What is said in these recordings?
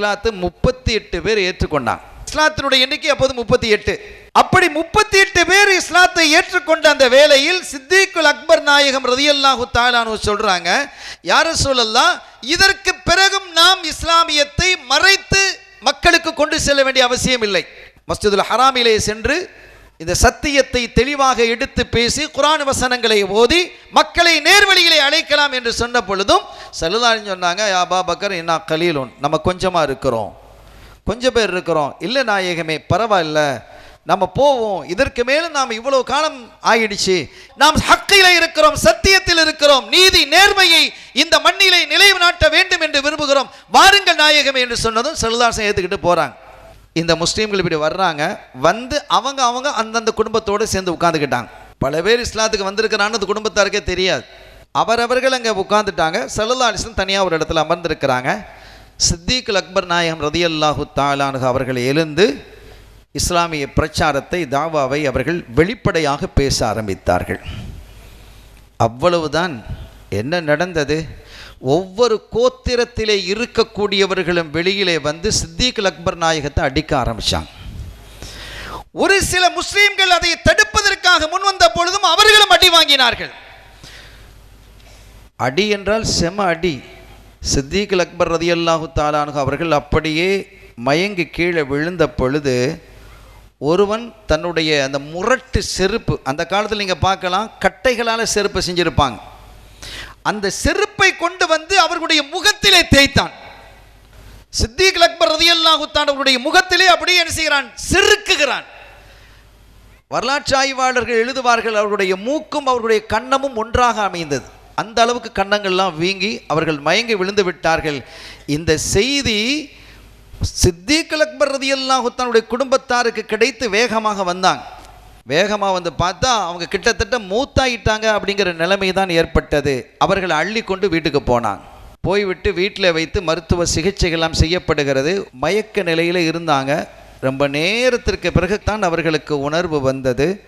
இஸ்லாத்து முப்பத்தி எட்டு பேர் ஏற்றுக்கொண்டாங்க. இஸ்லாத்தினுடைய எண்ணிக்கை அப்போது முப்பத்தி எட்டு அப்படி முப்பத்தி எட்டு பேர் இஸ்லாத்தை ஏற்றுக்கொண்ட அந்த வேளையில் சித்திக்குல் அக்பர் நாயகம் ரதியல்லாஹு தாலானு சொல்றாங்க யார சொல்லலாம் இதற்கு பிறகும் நாம் இஸ்லாமியத்தை மறைத்து மக்களுக்கு கொண்டு செல்ல வேண்டிய அவசியம் இல்லை மஸ்ஜிதுல் ஹராமிலே சென்று இந்த சத்தியத்தை தெளிவாக எடுத்து பேசி குரான் வசனங்களை ஓதி மக்களை நேர்வழிகளை அழைக்கலாம் என்று சொன்ன பொழுதும் சல்லுதாரின் சொன்னாங்க யாபா பக்கர் என்ன கலீலுன். நம்ம கொஞ்சமாக இருக்கிறோம். கொஞ்சம் பேர் இருக்கிறோம். இல்லை நாயகமே பரவாயில்ல. நம்ம போவோம். இதற்கு மேலும் நாம் இவ்வளோ காலம் ஆயிடுச்சு. நாம் ஹக்கையில் இருக்கிறோம் சத்தியத்தில் இருக்கிறோம். நீதி நேர்மையை இந்த மண்ணிலே நிலைநாட்ட வேண்டும் என்று விரும்புகிறோம். வாருங்கள் நாயகமே என்று சொன்னதும் செல்லுதாசன் ஏற்றுக்கிட்டு போகிறாங்க இந்த முஸ்லீம்கள் இப்படி வர்றாங்க வந்து அவங்க அவங்க அந்தந்த குடும்பத்தோடு சேர்ந்து உட்காந்துக்கிட்டாங்க பல பேர் இஸ்லாத்துக்கு வந்திருக்கிறான்னு அந்த குடும்பத்தாருக்கே தெரியாது. அவரவர்கள் அங்கே உட்காந்துட்டாங்க சல்லல்லா அலிஸ்லம் தனியாக ஒரு இடத்துல அமர்ந்திருக்கிறாங்க. சித்திகுல் அக்பர் நாயகம் ரதியல்லாஹு தாலானு அவர்கள் எழுந்து இஸ்லாமிய பிரச்சாரத்தை தாவாவை அவர்கள் வெளிப்படையாக பேச ஆரம்பித்தார்கள். அவ்வளவுதான். என்ன நடந்தது? ஒவ்வொரு கோத்திரத்திலே இருக்கக்கூடியவர்களும் வெளியிலே வந்து சித்திக் அக்பர் நாயகத்தை அடிக்க ஆரம்பிச்சாங்க. ஒரு சில முஸ்லீம்கள் அதை தடுப்பதற்காக முன்வந்த பொழுதும் அவர்களும் அடி வாங்கினார்கள். அடி என்றால் செம அடி. சித்திக் அக்பர் ரதியல்லாஹு தாலானு அவர்கள் அப்படியே மயங்கி கீழே விழுந்த பொழுது ஒருவன் தன்னுடைய அந்த முரட்டு செருப்பு அந்த காலத்தில் நீங்கள் பார்க்கலாம் கட்டைகளால் செருப்பு செஞ்சிருப்பாங்க. அந்த செருப்பு கொண்டு வந்து அவர்களுடைய முகத்திலே தேய்த்தான். சித்திக் அக்பர் ரதியல்லாஹுத்தான் அவருடைய முகத்திலே அப்படியே என்ன செய்கிறான்? செருக்குகிறான். வரலாற்று ஆய்வாளர்கள் எழுதுவார்கள் அவர்களுடைய மூக்கும் அவர்களுடைய கன்னமும் ஒன்றாக அமைந்தது. அந்த அளவுக்கு கன்னங்கள்லாம் வீங்கி அவர்கள் மயங்கி விழுந்து விட்டார்கள். இந்த செய்தி சித்திக் அக்பர் ரதியல்லாஹுத்தானுடைய குடும்பத்தாருக்கு கிடைத்து வேகமாக வந்தாங்க வேகமாக வந்து பார்த்தா அவங்க கிட்டத்தட்ட மூத்தாயிட்டாங்க அப்படிங்கிற நிலைமை தான் ஏற்பட்டது. அவர்கள் அள்ளி கொண்டு வீட்டுக்கு போனாங்க. போய்விட்டு வீட்டில் வைத்து மருத்துவ சிகிச்சைகள்லாம் செய்யப்படுகிறது. மயக்க நிலையில் இருந்தாங்க. ரொம்ப நேரத்திற்கு பிறகு தான் அவர்களுக்கு உணர்வு வந்தது.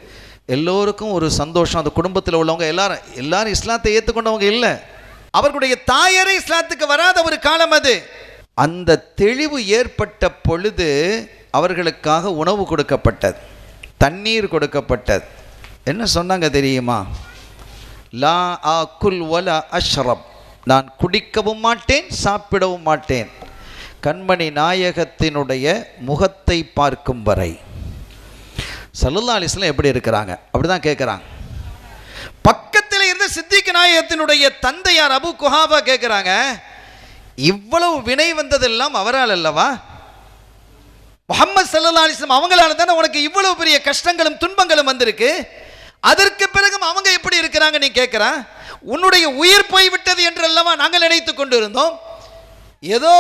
எல்லோருக்கும் ஒரு சந்தோஷம். அந்த குடும்பத்தில் உள்ளவங்க எல்லாரும் எல்லாரும் இஸ்லாத்தை ஏற்றுக்கொண்டவங்க இல்லை. அவர்களுடைய தாயரே இஸ்லாத்துக்கு வராத ஒரு காலம் அது. அந்த தெளிவு ஏற்பட்ட பொழுது அவர்களுக்காக உணவு கொடுக்கப்பட்டது. தண்ணீர் கொடுக்கப்பட்டது. என்ன சொன்னாங்க தெரியுமா? லா ஆ குல் வல அஷ்ரப். நான் குடிக்கவும் மாட்டேன் சாப்பிடவும் மாட்டேன். கண்மணி நாயகத்தினுடைய முகத்தை பார்க்கும் வரை. சல்லுல்லா அலிஸ்லாம் எப்படி இருக்கிறாங்க? அப்படிதான் கேட்குறாங்க. பக்கத்தில் இருந்த சித்திக் நாயகத்தினுடைய தந்தையார் அபு குஹாபா கேட்குறாங்க இவ்வளவு வினை வந்ததெல்லாம் அவரால் அல்லவா? முகமது சல்லா அலிஸ்லாம் அவங்களால தானே உனக்கு இவ்வளவு பெரிய கஷ்டங்களும் துன்பங்களும் வந்திருக்கு? அதற்கு பிறகும் அவங்க எப்படி இருக்கிறாங்க நீ கேட்குறா உன்னுடைய உயிர் போய்விட்டது என்று அல்லவா நாங்கள் நினைத்து கொண்டு இருந்தோம் ஏதோ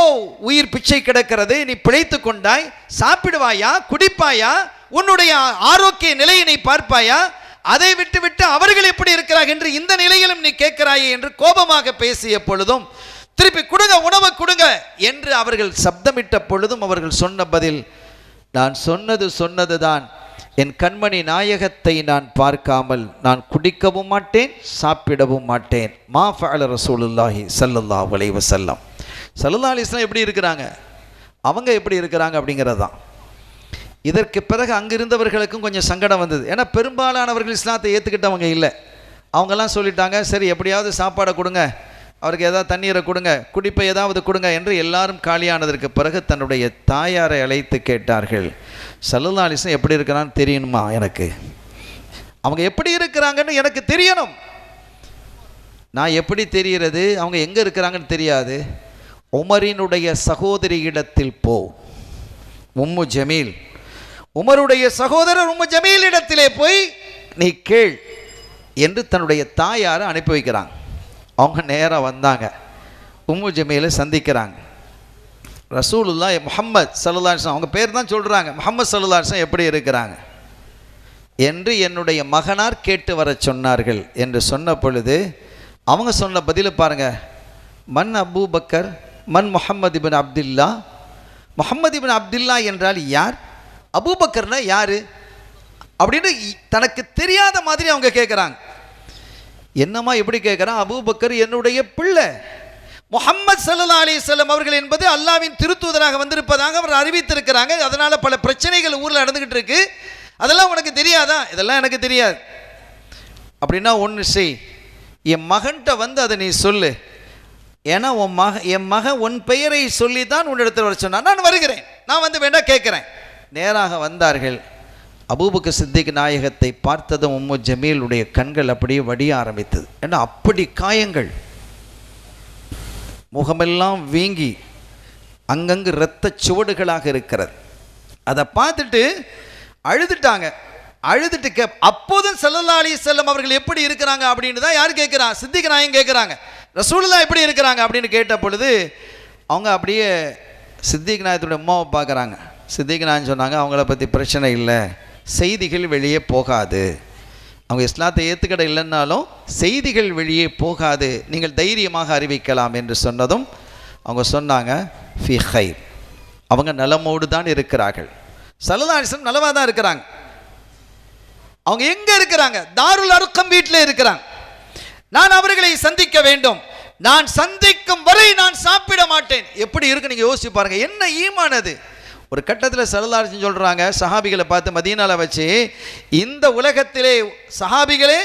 உயிர் பிச்சை கிடக்கிறது நீ பிழைத்து கொண்டாய் சாப்பிடுவாயா குடிப்பாயா உன்னுடைய ஆரோக்கிய நிலையை நீ பார்ப்பாயா அதை விட்டுவிட்டு அவர்கள் எப்படி இருக்கிறார்கள் என்று இந்த நிலையிலும் நீ கேட்கிறாயே என்று கோபமாக பேசிய பொழுதும் திருப்பி கொடுங்க உணவை கொடுங்க என்று அவர்கள் சப்தமிட்ட பொழுதும் அவர்கள் சொன்ன பதில் நான் சொன்னது சொன்னதுதான். என் கண்மணி நாயகத்தை நான் பார்க்காமல் நான் குடிக்கவும் மாட்டேன் சாப்பிடவும் மாட்டேன். மா ஃபஅல ரசூலுல்லாஹி சல்லுல்லா அலைஹி செல்லம் சல்லுல்லா அலிஸ்லாம் எப்படி இருக்கிறாங்க? அவங்க எப்படி இருக்கிறாங்க அப்படிங்கிறது தான். இதற்கு பிறகு அங்கிருந்தவர்களுக்கும் கொஞ்சம் சங்கடம் வந்தது. ஏன்னா பெரும்பாலானவர்கள் இஸ்லாத்தை ஏற்றுக்கிட்டவங்க இல்லை. அவங்கெல்லாம் சொல்லிட்டாங்க சரி எப்படியாவது சாப்பாடை கொடுங்க. அவருக்கு ஏதாவது தண்ணீரை கொடுங்க குடிப்பை ஏதாவது கொடுங்க என்று எல்லாரும் காலியானதற்கு பிறகு தன்னுடைய தாயாரை அழைத்து கேட்டார்கள். சல்லுல்லா எப்படி இருக்கிறான்னு தெரியணுமா எனக்கு? அவங்க எப்படி இருக்கிறாங்கன்னு எனக்கு தெரியணும். நான் எப்படி தெரிகிறது? அவங்க எங்கே இருக்கிறாங்கன்னு தெரியாது. உமரினுடைய சகோதரியிடத்தில் போ. உம்மு ஜமீல். உமருடைய சகோதரர் உம்மு ஜமீல் இடத்திலே போய் நீ கேள் என்று தன்னுடைய தாயாரை அனுப்பி வைக்கிறாங்க. அவங்க நேராக வந்தாங்க. உம்மு ஜமீலை சந்திக்கிறாங்க. ரசூலுல்லா முஹம்மத் சல்லுல்லாசம் அவங்க பேர் தான் சொல்கிறாங்க முஹம்மது சல்லுல்லாசம் எப்படி இருக்கிறாங்க? என்று என்னுடைய மகனார் கேட்டு வர சொன்னார்கள் என்று சொன்ன பொழுது அவங்க சொன்ன பதிலை பாருங்க. மன் அபூ பக்கர் மன் Muhammad ibn Abdullah. Muhammad ibn Abdullah என்றால் யார்? அபூபக்கர்னா யார்? அப்படின்னு இ- தனக்கு தெரியாத மாதிரி அவங்க கேட்குறாங்க என்னம்மா எப்படி கேட்குறான் அபூபக்கர் என்னுடைய பிள்ளை. முஹம்மது சல்லா அலிசல்லம் அவர்கள் என்பது அல்லாவின் திருத்தூதராக வந்திருப்பதாக அவர் அறிவித்திருக்கிறாங்க. அதனால் பல பிரச்சனைகள் ஊரில் நடந்துக்கிட்டு இருக்கு. அதெல்லாம் உனக்கு தெரியாதா? இதெல்லாம் எனக்கு தெரியாது. அப்படின்னா ஒன்று செய். என் மகன்கிட்ட வந்து அதை நீ சொல்லு. ஏன்னா உன் மக என் மகன் உன் பெயரை சொல்லி தான் உன்னிடத்தில் வர சொன்னான். நான் வருகிறேன். நான் வந்து வேண்டாம் கேட்குறேன் நேராக வந்தார்கள். அபூபக்க சித்திக் நாயகத்தை பார்த்ததும் உம்மு ஜமீலுடைய கண்கள் அப்படியே வடிய ஆரம்பித்தது. ஏன்னா அப்படி காயங்கள். முகமெல்லாம் வீங்கி அங்கங்கு இரத்த சுவடுகளாக இருக்கிறது. அதை பார்த்துட்டு அழுதுட்டாங்க. அழுதுட்டு கே அப்போதும் செல்லல்லா அலி செல்லம் அவர்கள் எப்படி இருக்கிறாங்க அப்படின்னு தான் யார் கேட்குறா சித்திக நாயகம் கேட்குறாங்க. ரசூலுல்லா எப்படி இருக்கிறாங்க அப்படின்னு கேட்ட பொழுது அவங்க அப்படியே சித்திக் நாயத்துடைய அம்மாவை பார்க்குறாங்க. சித்திக் நாயன் சொன்னாங்க அவங்கள பற்றி பிரச்சனை இல்லை. செய்திகள் வெளியே போகாது. அவங்க இஸ்லாத்தை ஏற்றுக்கிட இல்லைன்னாலும் செய்திகள் வெளியே போகாது. நீங்கள் தைரியமாக அறிவிக்கலாம் என்று சொன்னதும் அவங்க சொன்னாங்க ஃபி ஹைர் அவங்க நலமோடு தான் இருக்கிறார்கள். சல்லதாசன் நலமாக தான் இருக்கிறாங்க. அவங்க எங்க இருக்கிறாங்க? தாருல் அருக்கம் வீட்டில் இருக்கிறாங்க. நான் அவர்களை சந்திக்க வேண்டும். நான் சந்திக்கும் வரை நான் சாப்பிட மாட்டேன். எப்படி இருக்கு? நீங்கள் யோசிச்சு பாருங்க. என்ன ஈமானது ஒரு கட்டத்தில் சரலாரிசன் சொல்கிறாங்க சஹாபிகளை பார்த்து மதியனால் வச்சு இந்த உலகத்திலே சஹாபிகளே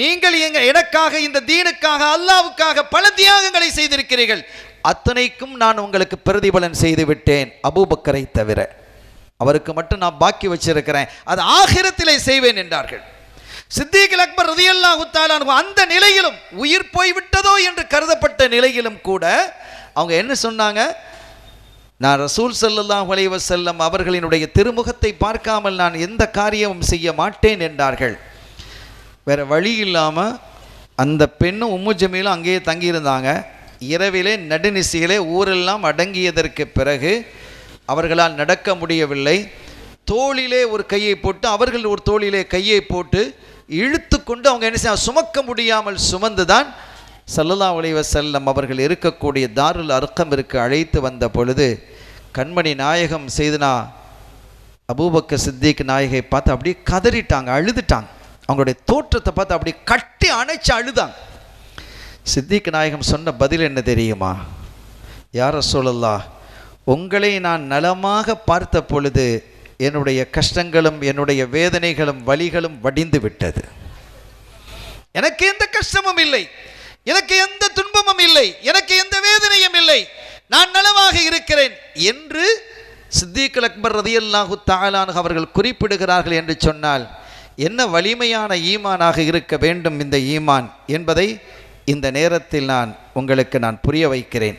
நீங்கள் எங்க எனக்காக இந்த தீனுக்காக அல்லாவுக்காக பல தியாகங்களை செய்திருக்கிறீர்கள். அத்தனைக்கும் நான் உங்களுக்கு பிரதிபலன் செய்து விட்டேன் அபூபக்கரை தவிர. அவருக்கு மட்டும் நான் பாக்கி வச்சிருக்கிறேன் அது ஆகிரத்திலே செய்வேன் என்றார்கள். சித்திக் அக்பர் ரதியல்லாஹு தஆலா அந்த நிலையிலும் உயிர் போய்விட்டதோ என்று கருதப்பட்ட நிலையிலும் கூட அவங்க என்ன சொன்னாங்க? நான் ரசூல் ஸல்லல்லாஹு அலைஹி செல்லம் அவர்களினுடைய திருமுகத்தை பார்க்காமல் நான் எந்த காரியமும் செய்ய மாட்டேன் என்றார்கள். வேறு வழி இல்லாமல் அந்த பெண்ணும் உம்மு ஜமீலும் அங்கேயே தங்கியிருந்தாங்க. இரவிலே நடுநிசையிலே ஊரெல்லாம் அடங்கியதற்கு பிறகு அவர்களால் நடக்க முடியவில்லை. தோளிலே ஒரு கையை போட்டு அவர்கள் ஒரு தோளிலே கையை போட்டு இழுத்து கொண்டு அவங்க என்ன செய்ய சுமக்க முடியாமல் சுமந்து தான் சல்லல்லா அலைஹி வஸல்லம் அவர்கள் இருக்கக்கூடிய தாருல் அர்க்கம் இருக்கு அழைத்து வந்த பொழுது கண்மணி நாயகம் செய்தனா அபூபக்க சித்திக் நாயகை பார்த்து அப்படியே கதறிட்டாங்க அழுதுட்டாங்க. அவங்களுடைய தோற்றத்தை பார்த்து அப்படியே கட்டி அணைச்சு அழுதாங்க. சித்திக் நாயகம் சொன்ன பதில் என்ன தெரியுமா? யார சொல்லலா உங்களை நான் நலமாக பார்த்த பொழுது என்னுடைய கஷ்டங்களும் என்னுடைய வேதனைகளும் வலிகளும் வடிந்து விட்டது. எனக்கு எந்த கஷ்டமும் இல்லை எனக்கு எந்த துன்பமும் இல்லை எனக்கு எந்த வேதனையும் இல்லை. நான் நலமாக இருக்கிறேன் என்று சித்திக் அக்பர் ரதியல்லாஹு தாலானு அவர்கள் குறிப்பிடுகிறார்கள் என்று சொன்னால் என்ன வலிமையான ஈமானாக இருக்க வேண்டும் இந்த ஈமான் என்பதை இந்த நேரத்தில் நான் உங்களுக்கு நான் புரிய வைக்கிறேன்.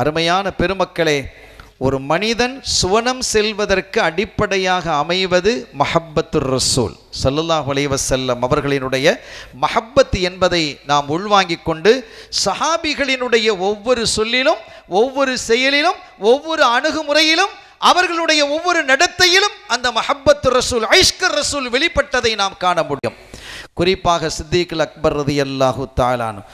அருமையான பெருமக்களே ஒரு மனிதன் சுவனம் செல்வதற்கு அடிப்படையாக அமைவது மஹப்பத்துர் ரசூல். சல்லுல்லாஹ் அலைவசல்லம் அவர்களினுடைய மஹப்பத் என்பதை நாம் உள்வாங்கிக் கொண்டு சஹாபிகளினுடைய ஒவ்வொரு சொல்லிலும் ஒவ்வொரு செயலிலும் ஒவ்வொரு அணுகுமுறையிலும் அவர்களுடைய ஒவ்வொரு நடத்தையிலும் அந்த மஹப்பத்து ரசூல் ஐஷ்கர் ரசூல் வெளிப்பட்டதை நாம் காண முடியும். குறிப்பாக சித்திகுல் அக்பர் ரதி அல்லாஹு தாலானும்